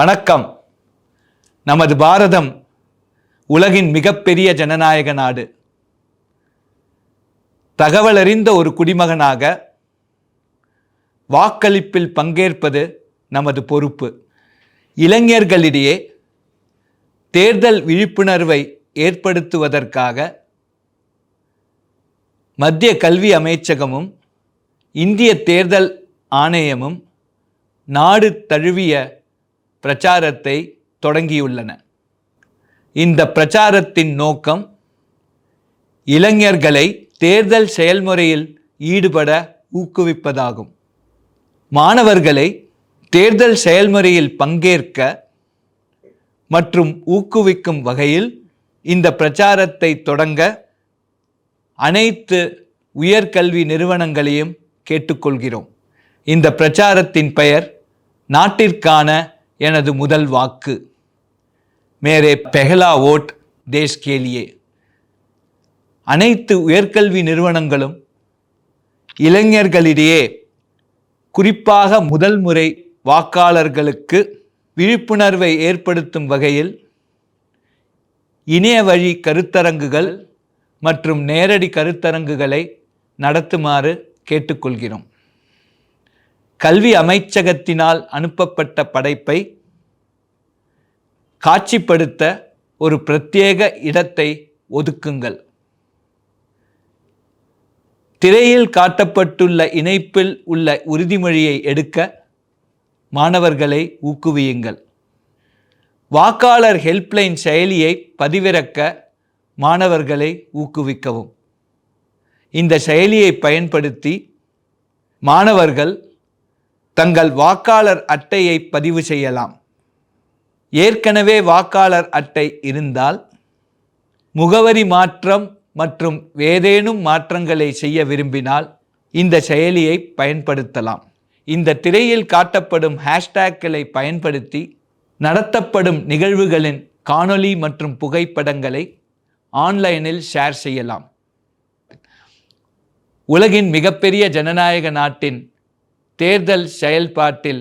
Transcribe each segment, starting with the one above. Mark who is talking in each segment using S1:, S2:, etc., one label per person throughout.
S1: வணக்கம். நமது பாரதம் உலகின் மிகப்பெரிய ஜனநாயக நாடு. தகவலறிந்த ஒரு குடிமகனாக வாக்களிப்பில் பங்கேற்பது நமது பொறுப்பு. இளைஞர்களிடையே தேர்தல் விழிப்புணர்வை ஏற்படுத்துவதற்காக மத்திய கல்வி அமைச்சகமும் இந்திய தேர்தல் ஆணையமும் நாடு தழுவிய பிரச்சாரத்தை தொடங்கியுள்ளன. இந்த பிரச்சாரத்தின் நோக்கம் இளைஞர்களை தேர்தல் செயல்முறையில் ஈடுபட ஊக்குவிப்பதாகும். மாணவர்களை தேர்தல் செயல்முறையில் பங்கேற்க மற்றும் ஊக்குவிக்கும் வகையில் இந்த பிரச்சாரத்தை தொடங்க அனைத்து உயர்கல்வி நிறுவனங்களையும் கேட்டுக்கொள்கிறோம். இந்த பிரச்சாரத்தின் பெயர் நாட்டிற்கான எனது முதல் வாக்கு. மேரே பெஹலா ஓட் தேஷ் கேலியே. அனைத்து உயர்கல்வி நிறுவனங்களும் இளைஞர்களிடையே குறிப்பாக முதல் முறை வாக்காளர்களுக்கு விழிப்புணர்வை ஏற்படுத்தும் வகையில் இணைய வழி கருத்தரங்குகள் மற்றும் நேரடி கருத்தரங்குகளை நடத்துமாறு கேட்டுக்கொள்கிறோம். கல்வி அமைச்சகத்தினால் அனுப்பப்பட்ட படைப்பை காட்சிப்படுத்த ஒரு பிரத்யேக இடத்தை ஒதுக்குங்கள். திரையில் காட்டப்பட்டுள்ள இணைப்பில் உள்ள உறுதிமொழியை எடுக்க மாணவர்களை ஊக்குவியுங்கள். வாக்காளர் ஹெல்ப்லைன் செயலியை பதிவிறக்க மாணவர்களை ஊக்குவிக்கவும். இந்த செயலியை பயன்படுத்தி மாணவர்கள் தங்கள் வாக்காளர் அட்டையை பதிவு செய்யலாம். ஏற்கனவே வாக்காளர் அட்டை இருந்தால் முகவரி மாற்றம் மற்றும் ஏதேனும் மாற்றங்களை செய்ய விரும்பினால் இந்த செயலியை பயன்படுத்தலாம். இந்த திரையில் காட்டப்படும் ஹேஷ்டேக்களை பயன்படுத்தி நடத்தப்படும் நிகழ்வுகளின் காணொளி மற்றும் புகைப்படங்களை ஆன்லைனில் ஷேர் செய்யலாம். உலகின் மிகப்பெரிய ஜனநாயக நாட்டின் தேர்தல் செயல்பாட்டில்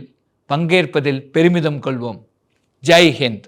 S1: பங்கேற்பதில் பெருமிதம் கொள்வோம். ஜெய் ஹிந்த்.